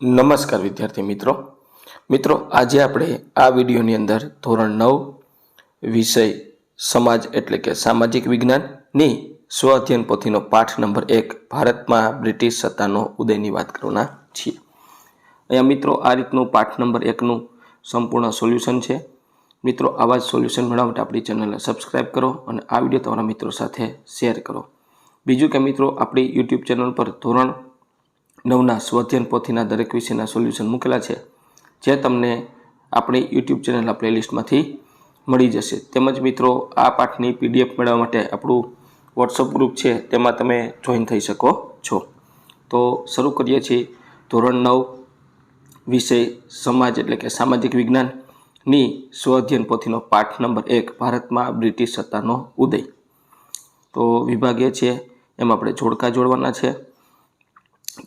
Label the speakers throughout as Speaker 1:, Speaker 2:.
Speaker 1: નમસ્કાર વિદ્યાર્થી મિત્રો. મિત્રો, આજે આપણે આ વિડીયોની અંદર ધોરણ નવ, વિષય સમાજ એટલે કે સામાજિક વિજ્ઞાનની સ્વ અધ્યયન પોથીનો પાઠ નંબર એક, ભારતમાં બ્રિટિશ સત્તાનો ઉદયની વાત કરવાના છીએ. અહીંયા મિત્રો, આ રીતનું પાઠ નંબર એકનું સંપૂર્ણ સોલ્યુશન છે. મિત્રો, આવા જ સોલ્યુશન મેળવવા માટે આપણી ચેનલને સબસ્ક્રાઇબ કરો અને આ વીડિયો તમારા મિત્રો સાથે શેર કરો. બીજું કે મિત્રો, આપણી યુટ્યુબ ચેનલ પર ધોરણ નવના સ્વધ્યન પોથીના દરેક વિષયના સોલ્યુશન મૂકેલા છે, જે તમને આપણી યુટ્યુબ ચેનલના પ્લેલિસ્ટમાંથી મળી જશે. તેમજ મિત્રો, આ પાઠની પીડીએફ મેળવવા માટે આપણું વોટ્સઅપ ગ્રુપ છે, તેમાં તમે જોઈન થઈ શકો છો. તો શરૂ કરીએ છીએ ધોરણ નવ, વિષય સમાજ એટલે કે સામાજિક વિજ્ઞાનની સ્વઅધ્યયન પોથીનો પાઠ નંબર એક, ભારતમાં બ્રિટિશ સત્તાનો ઉદય. તો વિભાગ એ છે, એમાં આપણે જોડકા જોડવાના છે.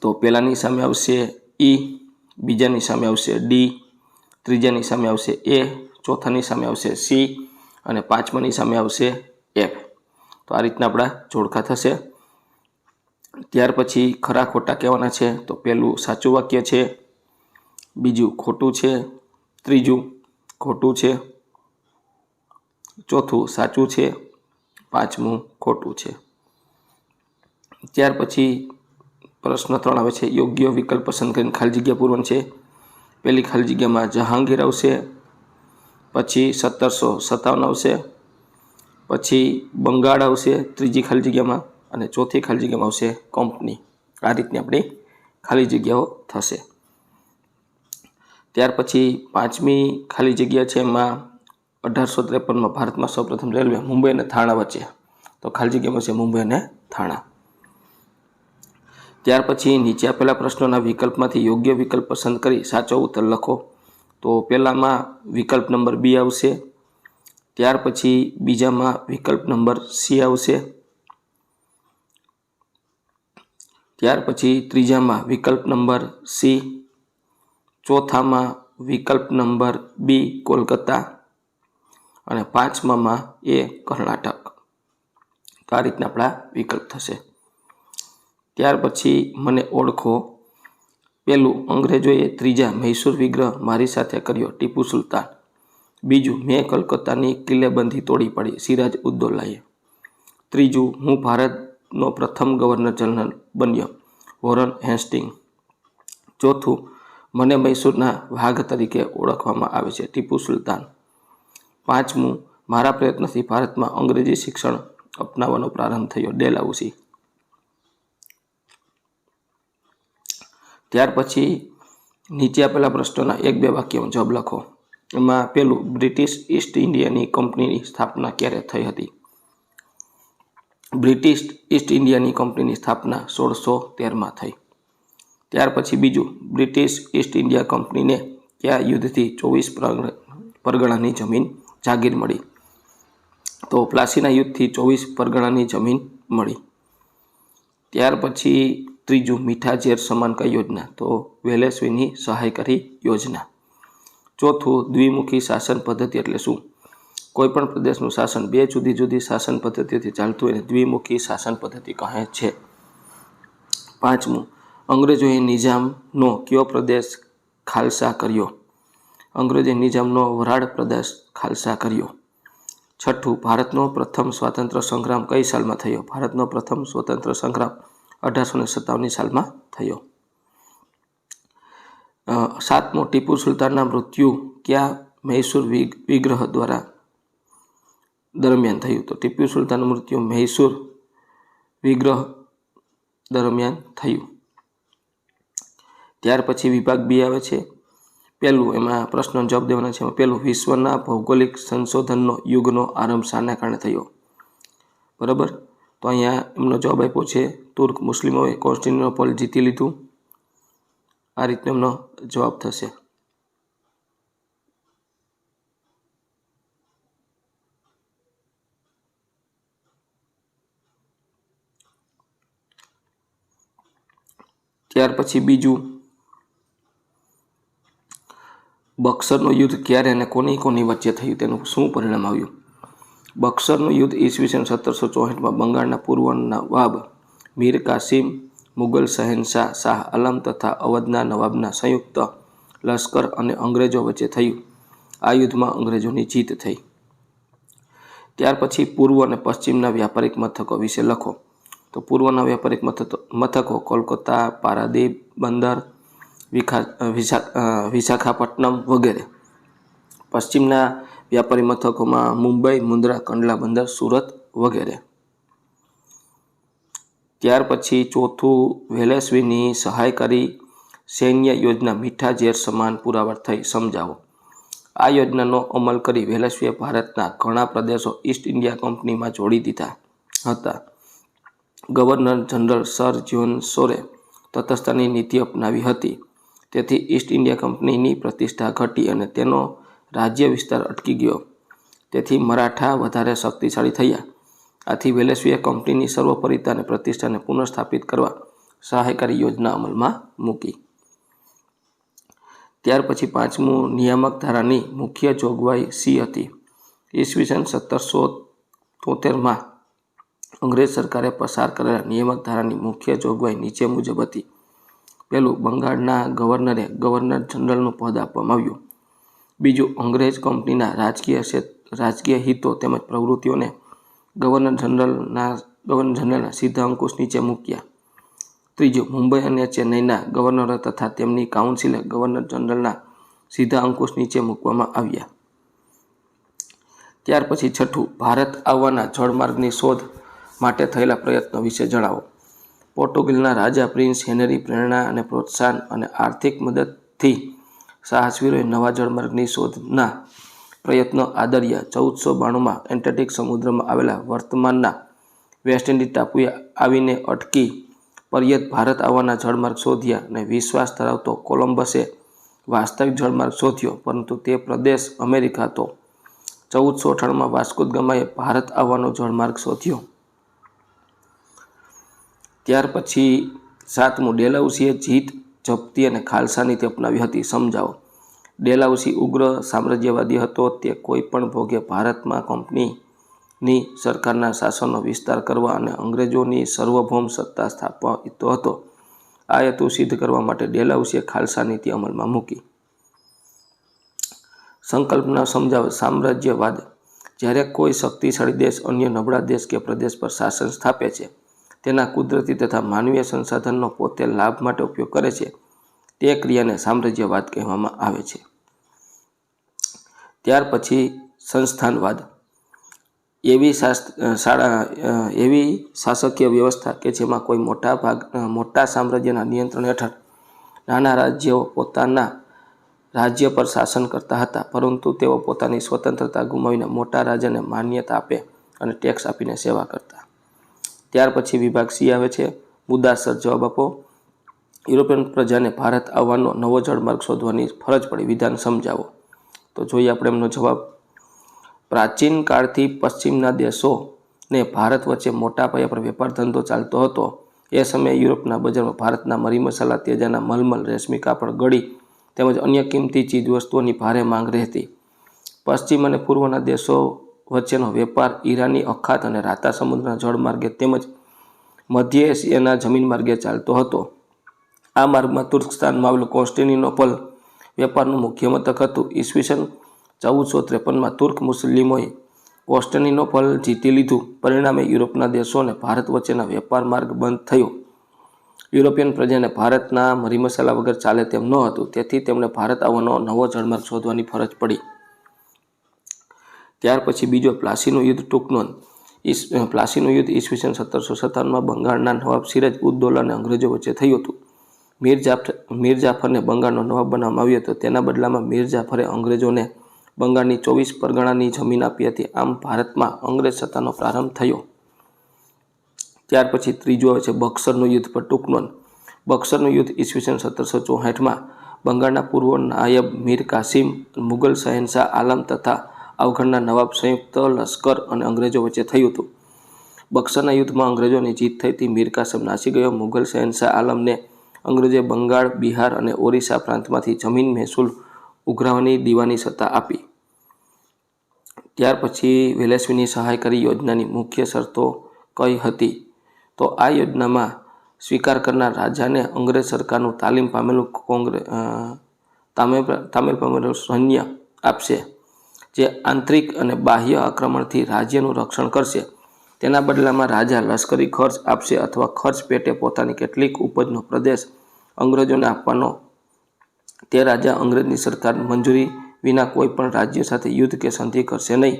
Speaker 1: તો પહેલાંની સામે આવશે ઈ, બીજાની સામે આવશે ડી, ત્રીજાની સામે આવશે એ, ચોથાની સામે આવશે સી અને પાંચમાની સામે આવશે એફ. તો આ રીતના આપણા જોડકા થશે. ત્યાર પછી ખરા ખોટા કહેવાના છે, તો પહેલું સાચું વાક્ય છે, બીજું ખોટું છે, ત્રીજું ખોટું છે, ચોથું સાચું છે, પાંચમું ખોટું છે. ત્યાર પછી પ્રશ્ન ત્રણ આવે છે, યોગ્ય વિકલ્પ પસંદ કરીને ખાલી જગ્યા પૂરવાની છે. પહેલી ખાલી જગ્યામાં જહાંગીર આવશે, પછી સત્તરસો સત્તાવન આવશે, પછી બંગાળ આવશે, ત્રીજી ખાલી જગ્યામાં અને ચોથી ખાલી જગ્યામાં આવશે કંપની. આ રીતની આપણી ખાલી જગ્યાઓ થશે. ત્યાર પછી પાંચમી ખાલી જગ્યા છે એમાં અઢારસો ત્રેપનમાં ભારતમાં સૌપ્રથમ રેલવે મુંબઈ અને થાણા વચ્ચે. તો ખાલી જગ્યામાં છે મુંબઈ અને થાણા. ત્યાર પછી નીચે આપેલા પ્રશ્નોના વિકલ્પમાંથી યોગ્ય વિકલ્પ પસંદ કરી સાચો ઉત્તર લખો. તો પહેલામાં વિકલ્પ નંબર બી આવશે. ત્યાર પછી બીજામાં વિકલ્પ નંબર સી આવશે. ત્યાર પછી ત્રીજામાં વિકલ્પ નંબર સી. ચોથામાં વિકલ્પ નંબર બી કોલકાતા. અને પાંચમામાં એ કર્ણાટક. તો આ રીતના આપણા વિકલ્પ થશે. ત્યાર પછી મને ઓળખો. પહેલું અંગ્રેજોએ ત્રીજા મૈસૂર વિગ્રહ મારી સાથે કર્યો ટીપુ સુલતાન. બીજું, મેં કલકત્તાની કિલ્લેબંધી તોડી પાડી, સિરાજ ઉદ્દોલાએ ત્રીજું, હું ભારતનો પ્રથમ ગવર્નર જનરલ બન્યો, વોરન હેસ્ટિંગ. ચોથું, મને મૈસૂરના વાઘ તરીકે ઓળખવામાં આવે છે, ટીપુ સુલતાન. પાંચમું, મારા પ્રયત્નથી ભારતમાં અંગ્રેજી શિક્ષણ અપનાવવાનો પ્રારંભ થયો, ડેલાઉસી. ત્યાર પછી નીચે આપેલા પ્રશ્નોના એક બે વાક્યમાં જવાબ લખો. એમાં પેલું, બ્રિટિશ ઈસ્ટ ઇન્ડિયાની કંપનીની સ્થાપના ક્યારે થઈ હતી? બ્રિટિશ ઈસ્ટ ઇન્ડિયાની કંપનીની સ્થાપના સોળસો તેરમાં થઈ. ત્યાર પછી બીજું, બ્રિટિશ ઈસ્ટ ઇન્ડિયા કંપનીને કયા યુદ્ધથી ચોવીસ પરગણાની જમીન જાગીર મળી? તો પ્લાસીના યુદ્ધથી ચોવીસ પરગણાની જમીન મળી. ત્યાર પછી ત્રીજું મીઠા ઝેર સમાન કઈ યોજના તો વેલેસ્વીની સહાયકારી યોજના. ચોથું દ્વિમુખી શાસન પદ્ધતિ એટલે શું? કોઈપણ પ્રદેશનું શાસન બે જુદી જુદી શાસન પદ્ધતિથી ચાલતું એને દ્વિમુખી શાસન પદ્ધતિ કહે છે. પાંચમું, અંગ્રેજોએ નિઝામનો કયો પ્રદેશ ખાલસા કર્યો? અંગ્રેજે નિઝામનો વરાળ પ્રદેશ ખાલસા કર્યો. છઠ્ઠું, ભારતનો પ્રથમ સ્વાતંત્ર્ય સંગ્રામ કઈ સાલમાં થયો? ભારતનો પ્રથમ સ્વતંત્ર સંગ્રામ અઢારસો ને સત્તાવનની સાલમાં થયો. સાતમો ટીપુ સુલતાનના મૃત્યુ ક્યાં મૈસૂર વિગ્રહ દ્વારા દરમિયાન થયું? તો ટીપુ સુલતાનનું મૃત્યુ મૈસૂર વિગ્રહ દરમિયાન થયું. ત્યાર પછી વિભાગ બી આવે છે. પહેલું એમાં પ્રશ્ન જવાબ દેવાના છે. પહેલું વિશ્વના ભૌગોલિક સંશોધનનો યુગનો આરંભ શાના કારણે થયો. બરાબર? તો અહીંયા એમનો જવાબ આપ્યો છે, તુર્ક મુસ્લિમોએ કોન્સ્ટિન્ટિનોપોલ જીતી લીધું. આ રીતનો એમનો જવાબ થશે. ત્યાર પછી બીજું, બક્સરનું યુદ્ધ ક્યારે અને કોની કોની વચ્ચે થયું તેનું શું પરિણામ આવ્યું? બક્સરનું યુદ્ધ ઈસવીસન સત્તરસો ચોસઠમાં બંગાળના પૂર્વના વાબ મીર કાસિમ, મુગલ શહેનશાહ, શાહ આલમ તથા અવધના નવાબના સંયુક્ત લશ્કર અને અંગ્રેજો વચ્ચે થયું. આ યુદ્ધમાં અંગ્રેજોની જીત થઈ. ત્યાર પછી પૂર્વ અને પશ્ચિમના વ્યાપારિક મથકો વિશે લખો. તો પૂર્વના વ્યાપારિક મથકો કોલકાતા, પારાદીપ, બંદર, વિખા, વિશા વિશાખાપટ્ટનમ વગેરે. પશ્ચિમના વ્યાપારી મથકોમાં મુંબઈ, મુન્દ્રા, કંડલા બંદર, સુરત વગેરે. ત્યાર પછી ચોથું વેલેસ્વીની સહાયકારી સૈન્ય યોજના મીઠા ઝેર સમાન પુરાવા થઈ, સમજાવો. આ યોજનાનો અમલ કરી વેલેસ્વીએ ભારતના ઘણા પ્રદેશો ઈસ્ટ ઇન્ડિયા કંપનીમાં જોડી દીધા હતા. Governor general sir John Shore તટસ્થતાની નીતિ અપનાવી હતી. તેથી ઈસ્ટ ઇન્ડિયા કંપનીની પ્રતિષ્ઠા ઘટી અને તેનો રાજ્ય વિસ્તાર અટકી ગયો. તેથી મરાઠા વધારે શક્તિશાળી થયા. આથી વેલેસ્વીએ કંપનીની સર્વોપરિતા અને પ્રતિષ્ઠાને પુનઃસ્થાપિત કરવા સહાયકારી યોજના અમલમાં મૂકી. ત્યાર પછી પાંચમું નિયામક ધારાની મુખ્ય જોગવાઈ સી હતી. ઈસવીસન સત્તરસો તોતેરમાં અંગ્રેજ સરકારે પસાર કરેલા નિયામક ધારાની મુખ્ય જોગવાઈ નીચે મુજબ હતી. પહેલું બંગાળના ગવર્નરે ગવર્નર જનરલનું પદ આપવામાં આવ્યું. બીજું અંગ્રેજ કંપનીના રાજકીય રાજકીય હિતો તેમજ પ્રવૃત્તિઓને ગવર્નર જનરલના ગવર્નર જનરલના સીધા અંકુશ નીચે મૂક્યા. ત્રીજું, મુંબઈ અને ચેન્નઈના ગવર્નરો તથા તેમની કાઉન્સિલે ગવર્નર જનરલના સીધા અંકુશ નીચે મૂકવામાં આવ્યા. ત્યાર પછી છઠ્ઠું, ભારત આવવાના જળમાર્ગની શોધ માટે થયેલા પ્રયત્નો વિશે જણાવો. પોર્ટુગલના રાજા પ્રિન્સ હેનરી પ્રેરણા અને પ્રોત્સાહન અને આર્થિક મદદથી સાહસવીરોએ નવા જળમાર્ગની શોધના પ્રયત્નો આદર્યા. ચૌદસો બાણુંમાં એન્ટાર્ટિક સમુદ્રમાં આવેલા વર્તમાનના વેસ્ટ ઇન્ડિઝ ટાપુએ આવીને અટકી પર્યત ભારત આવવાના જળમાર્ગ શોધ્યા અને વિશ્વાસ ધરાવતો કોલંબસે વાસ્તવિક જળમાર્ગ શોધ્યો, પરંતુ તે પ્રદેશ અમેરિકા હતો. ચૌદસો અઠાણુંમાં વાસ્કોદ ગમાએ ભારત આવવાનો જળમાર્ગ શોધ્યો. ત્યાર પછી સાતમું ડેલાઉસીએ જીત જપ્તી અને ખાલસા નીતિ અપનાવી હતી. સમજાવો. ડેલાઉસી ઉગ્ર સામ્રાજ્યવાદી હતો. તે કોઈપણ ભોગે ભારતમાં કંપનીની સરકારના શાસનનો વિસ્તાર કરવા અને અંગ્રેજોની સાર્વભૌમ સત્તા સ્થાપવા ઈચ્છતો હતો. આ હેતુ સિદ્ધ કરવા માટે ડેલાઉસીએ ખાલસા નીતિ અમલમાં મૂકી. સંકલ્પના સમજાવ સામ્રાજ્યવાદ જ્યારે કોઈ શક્તિશાળી દેશ, અન્ય નબળા દેશ કે પ્રદેશ પર શાસન સ્થાપે છે તેના કુદરતી તથા માનવીય સંસાધનનો પોતે લાભ માટે ઉપયોગ કરે છે. તે ક્રિયાને સામ્રાજ્યવાદ કહેવામાં આવે છે. ત્યાર પછી સંસ્થાનવાદ. એવી શાળા એવી શાસકીય વ્યવસ્થા કે જેમાં કોઈ મોટા ભાગ મોટા સામ્રાજ્યના નિયંત્રણ હેઠળ નાના રાજ્યો પોતાના રાજ્ય પર શાસન કરતા હતા, પરંતુ તેઓ પોતાની સ્વતંત્રતા ગુમાવીને મોટા રાજાને માન્યતા આપે અને ટેક્સ આપીને સેવા કરતા. ત્યાર પછી વિભાગ સી આવે છે. મુદ્દાસર જવાબ આપો. યુરોપિયન પ્રજાને ભારત આવવાનો નવો જળમાર્ગ શોધવાની ફરજ પડી. વિધાન સમજાવો. તો જોઈએ આપણે એમનો જવાબ. પ્રાચીન કાળથી પશ્ચિમના દેશોને ભારત વચ્ચે મોટા પાયા પર વેપાર ધંધો ચાલતો હતો. એ સમયે યુરોપના બજારમાં ભારતના મરી મસાલા, તેજાના મલમલ, રેશમી કાપડ, ગળી તેમજ અન્ય કિંમતી ચીજ વસ્તુઓની ભારે માંગ રહેતી. પશ્ચિમ અને પૂર્વના દેશો વચ્ચેનો વેપાર ઈરાની અખાત અને રાતા સમુદ્રના જળમાર્ગે તેમજ મધ્ય એશિયાના જમીન માર્ગે ચાલતો હતો. આ માર્ગમાં તુર્કસ્તાનમાં આવેલું કોન્સ્ટેનિનોપલ વેપારનું મુખ્ય મથક હતું. ઈસવીસન ચૌદસો ત્રેપનમાં તુર્ક મુસ્લિમોએ કોન્સ્ટેનિનોપલ જીતી લીધું. પરિણામે યુરોપના દેશો અને ભારત વચ્ચેના વેપાર માર્ગ બંધ થયો. યુરોપિયન પ્રજાને ભારતના મરી મસાલા વગર ચાલે તેમ ન હતું. તેથી તેમણે ભારત આવવાનો નવો જળમાર્ગ શોધવાની ફરજ પડી. ત્યાર પછી બીજો પ્લાસીનું યુદ્ધ ટૂંકનોંધ ઈસ પ્લાસીનું યુદ્ધ ઈસવીસન સત્તરસો સત્તાવનમાં બંગાળના નવાબ સિરાજ ઉદ્દૌલા અંગ્રેજો વચ્ચે થયું હતું. મીર જાફર મીર જાફરને બંગાળનો નવાબ બનાવવામાં આવ્યો હતો. તેના બદલામાં મીર જાફરે અંગ્રેજોને બંગાળની ચોવીસ પરગણાની જમીન આપી હતી. આમ ભારતમાં અંગ્રેજ સત્તાનો પ્રારંભ થયો. ત્યાર પછી ત્રીજો આવે છે બક્સરનું યુદ્ધ પર ટૂંકનોન બક્સરનું યુદ્ધ ઈસવીસન સત્તરસો ચોસઠમાં બંગાળના પૂર્વ નાયબ મીર કાસિમ, મુગલ શહેનશાહ આલમ તથા અવઘડના નવાબ સંયુક્ત લશ્કર અને અંગ્રેજો વચ્ચે થયું હતું. બક્સરના યુદ્ધમાં અંગ્રેજોની જીત થઈથી મીર કાસમ નાસી ગયો. મુઘલ શહેનશાહ આલમને અંગ્રેજે બંગાળ, બિહાર અને ઓરિસ્સા પ્રાંતમાંથી જમીન મહેસૂલ ઉઘરાવવાની દીવાની સત્તા આપી. ત્યાર પછી વેલેસ્વીની સહાયકારી યોજનાની મુખ્ય શરતો કઈ હતી? તો આ યોજનામાં સ્વીકાર કરનાર રાજાને અંગ્રેજ સરકારનું તાલીમ પામેલું કોંગ્રે તામેલ તામીલ તામીલ પામેલું સૈન્ય આપશે. જે આંતરિક અને બાહ્ય આક્રમણથી રાજ્યનું રક્ષણ કરશે, તેના બદલામાં રાજા લશ્કરી ખર્ચ આપશે અથવા ખર્ચ પેટે પોતાની કેટલીક ઉપજનો પ્રદેશ અંગ્રેજોને આપવાનો. તે રાજા અંગ્રેજની સરકાર મંજૂરી વિના કોઈ પણ રાજ્ય સાથે યુદ્ધ કે સંધિ કરશે નહીં.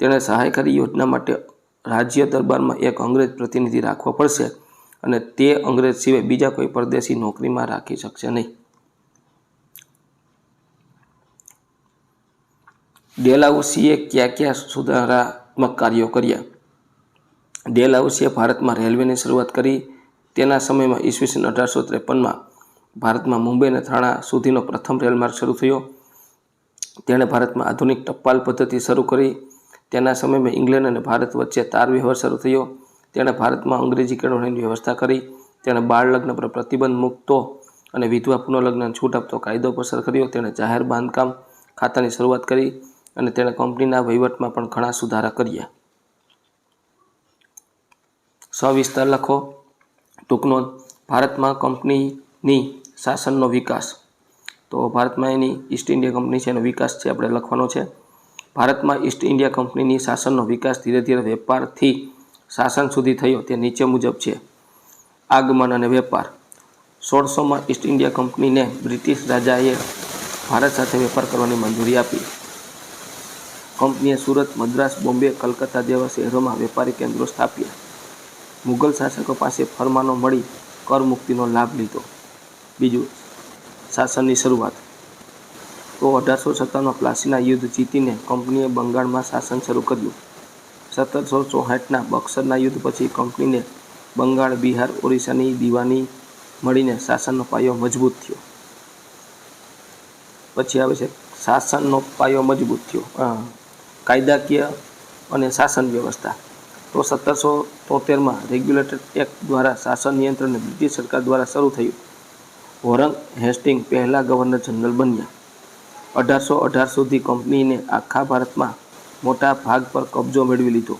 Speaker 1: તેણે સહાયકારી યોજના માટે રાજ્ય દરબારમાં એક અંગ્રેજ પ્રતિનિધિ રાખવો પડશે અને તે અંગ્રેજ સિવાય બીજા કોઈ પરદેશી નોકરીમાં રાખી શકશે નહીં. ડેલાઉસીએ કયા કયા સુધારાત્મક કાર્યો કર્યા? ડેલાઉસીએ ભારતમાં રેલવેની શરૂઆત કરી. તેના સમયમાં ઈસવીસન અઢારસો ત્રેપનમાં ભારતમાં મુંબઈ અને થાણા સુધીનો પ્રથમ રેલમાર્ગ શરૂ થયો. તેણે ભારતમાં આધુનિક ટપાલ પદ્ધતિ શરૂ કરી. તેના સમયમાં ઇંગ્લેન્ડ અને ભારત વચ્ચે તાર વ્યવહાર શરૂ થયો. તેણે ભારતમાં અંગ્રેજી કેળવણીની વ્યવસ્થા કરી. તેણે બાળ લગ્ન પર પ્રતિબંધ મૂકતો અને વિધવા પુનઃલગ્ન છૂટ આપતો કાયદો પસાર કર્યો. તેણે જાહેર બાંધકામ ખાતાની શરૂઆત કરી. અને તેણે કંપનીના વહીવટમાં પણ ઘણા સુધારા કર્યા. સવિસ્તાર લખો. ટૂંકનો ભારતમાં કંપનીની શાસનનો વિકાસ. તો ભારતમાં એની ઈસ્ટ ઇન્ડિયા કંપની છે, એનો વિકાસ છે, આપણે લખવાનો છે. ભારતમાં ઈસ્ટ ઇન્ડિયા કંપનીની શાસનનો વિકાસ ધીરે ધીરે વેપારથી શાસન સુધી થયો, તે નીચે મુજબ છે. આગમન અને વેપાર. સોળસોમાં ઈસ્ટ ઇન્ડિયા કંપનીને બ્રિટિશ રાજાએ ભારત સાથે વેપાર કરવાની મંજૂરી આપી. કંપનીએ સુરત મદ્રાસ બોમ્બે કલકત્તા જેવા શહેરોમાં વેપારી કેન્દ્રો સ્થાપ્યા. મુગલ શાસકો પાસે ફરમાનો મળી કર મુક્તિનો લાભ લીધો. બીજું શાસનની શરૂઆત. તો અઢારસો સત્તાવનમાં પ્લાસીના યુદ્ધ જીતીને કંપનીએ બંગાળમાં શાસન શરૂ કર્યું. સત્તરસો ચોસઠના બક્સરના યુદ્ધ પછી કંપનીને બંગાળ બિહાર ઓરિસ્સાની દીવાની મળીને શાસનનો પાયો મજબૂત થયો. પછી આવે છે શાસનનો પાયો મજબૂત થયો. અ, કાયદાકીય અને શાસન વ્યવસ્થા. તો સત્તરસો તોતેરમાં રેગ્યુલેટર એક્ટ દ્વારા શાસન નિયંત્રણ બ્રિટિશ સરકાર દ્વારા શરૂ થયું. વોરંગ હેસ્ટિંગ પહેલા ગવર્નર જનરલ બન્યા. અઢારસો અઢાર સુધી કંપનીને આખા ભારતમાં મોટા ભાગ પર કબજો મેળવી લીધો.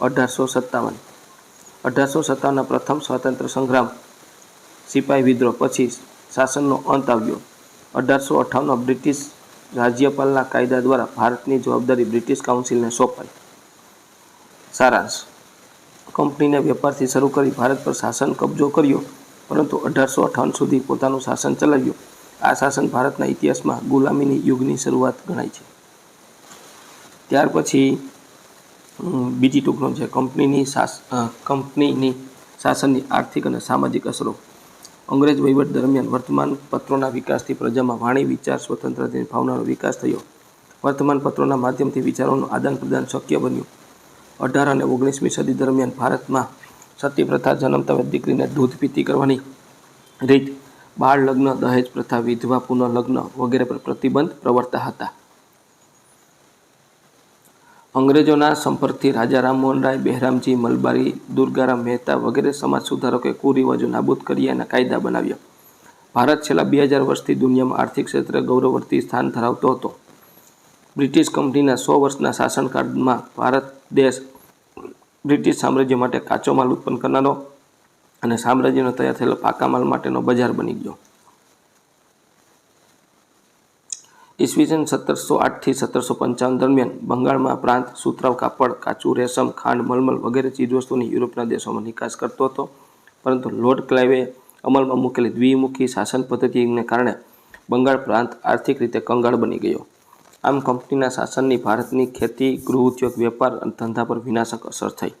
Speaker 1: અઢારસો સત્તાવન. અઢારસો સત્તાવનના પ્રથમ સ્વાતંત્ર્ય સંગ્રામ સિપાઈ વિદ્રોહ પછી શાસનનો અંત આવ્યો. અઢારસો અઠ્ઠાવનમાં બ્રિટિશ રાજ્યપાલના કાયદા દ્વારા ભારતની જવાબદારી બ્રિટિશ કાઉન્સિલને સોંપાઈ. સારાંશ. કંપનીને વેપારથી શરૂ કરી ભારત પર શાસન કબજો કર્યો, પરંતુ અઢારસો અઠાવન સુધી પોતાનું શાસન ચલાવ્યું. આ શાસન ભારતના ઇતિહાસમાં ગુલામીની યુગની શરૂઆત ગણાય છે. ત્યાર પછી બીજી ટૂંકનો છે. કંપનીની શાસ કંપનીની શાસનની આર્થિક અને સામાજિક અસરો. અંગ્રેજ વહીવટ દરમિયાન વર્તમાન પત્રોના વિકાસથી પ્રજામાં વાણી, વિચાર સ્વતંત્રતાની ભાવનાનો વિકાસ થયો. વર્તમાન પત્રોના માધ્યમથી વિચારોનું આદાન પ્રદાન શક્ય બન્યું. અઢાર અને ઓગણીસમી સદી દરમિયાન ભારતમાં સતી પ્રથા જન્મતા દીકરીને દૂધ પીતી કરવાની રીત બાળ લગ્ન દહેજ પ્રથા, વિધવા પુનઃ લગ્ન વગેરે પર પ્રતિબંધ પ્રવર્તા હતા. અંગ્રેજોના સંપર્કથી રાજા રામમોહન રાય, બહેરામજી મલબારી, દુર્ગારામ મહેતા વગેરે સમાજ સુધારકોએ કુરિવાજો નાબૂદ કરી અને કાયદા બનાવ્યા. ભારત છેલ્લા બે હજાર વર્ષથી દુનિયામાં આર્થિક ક્ષેત્રે ગૌરવવર્તી સ્થાન ધરાવતો હતો. બ્રિટિશ કંપનીના સો વર્ષના શાસનકાળમાં ભારત દેશ બ્રિટિશ સામ્રાજ્ય માટે કાચો માલ ઉત્પન્ન કરનારો અને સામ્રાજ્યનો તૈયાર થયેલો પાકા માલ માટેનો બજાર બની ગયો. ઈસવીસન સત્તરસો આઠથી સત્તરસો પંચાવન દરમિયાન બંગાળમાં પ્રાંત સુતરાવ કાપડ, કાચું, રેશમ, ખાંડ, મલમલ વગેરે ચીજવસ્તુની યુરોપના દેશોમાં નિકાસ કરતો હતો. પરંતુ લોર્ડ ક્લાઇવે અમલમાં મૂકેલી દ્વિમુખી શાસન પદ્ધતિને કારણે બંગાળ પ્રાંત આર્થિક રીતે કંગાળ બની ગયો. આમ કંપનીના શાસનની ભારતની ખેતી, ગૃહ ઉદ્યોગ, વેપાર અને ધંધા પર વિનાશક અસર થઈ.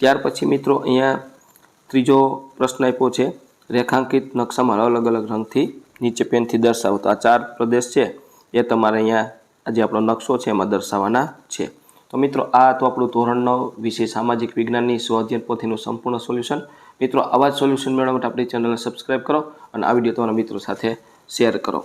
Speaker 1: ત્યાર પછી મિત્રો, અહીંયા ત્રીજો પ્રશ્ન આપ્યો છે. રેખાંકિત નકશામાં અલગ અલગ રંગથી નીચે પેનથી દર્શાવો તો આ ચાર પ્રદેશ છે. એ તમારે અહીંયા આજે આપણો નકશો છે એમાં દર્શાવવાના છે. તો મિત્રો, આ તો આપણું ધોરણ નવ વિશે સામાજિક વિજ્ઞાનની સ્વાધ્યન પોથીનું સંપૂર્ણ સોલ્યુશન. મિત્રો, આવા જ સોલ્યુશન મેળવવા માટે આપણી ચેનલને સબસ્ક્રાઈબ કરો અને આ વીડિયો તમારા મિત્રો સાથે શેર કરો.